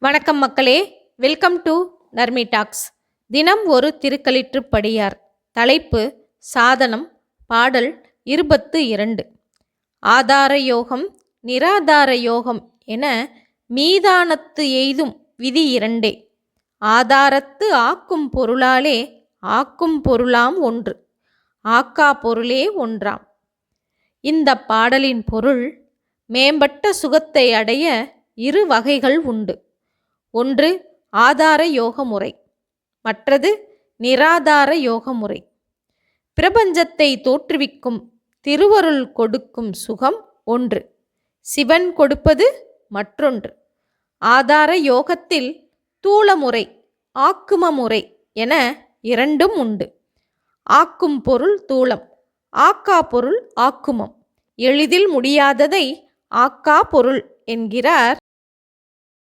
வணக்கம் மக்களே. Welcome to Narmi tax தினம் ஒரு திருக்களிற்றுப்படியார் தலைப்பு சாதனம் பாடல் இருபத்து இரண்டு. ஆதார யோகம் நிராதார யோகம் என மீதானத்து எய்தும் விதி இரண்டே. ஆதாரத்து ஆக்கும் பொருளாலே ஆக்கும் பொருளாம் ஒன்று. ஆக்கா பொருளே ஒன்றாம். இந்த பாடலின் பொருள் மேம்பட்ட சுகத்தை அடைய இரு வகைகள் உண்டு. ஒன்று ஆதார யோக முறை மற்றது நிராதார யோக முறை பிரபஞ்சத்தை தோற்றுவிக்கும் திருவருள் கொடுக்கும் சுகம் ஒன்று. சிவன் கொடுப்பது மற்றொன்று. ஆதார யோகத்தில் தூளமுறை ஆக்கும முறை என இரண்டும் உண்டு. ஆக்கும் பொருள் தூளம் ஆக்கா பொருள் ஆக்குமம். எளிதில் முடியாததை ஆக்கா பொருள் என்கிறார்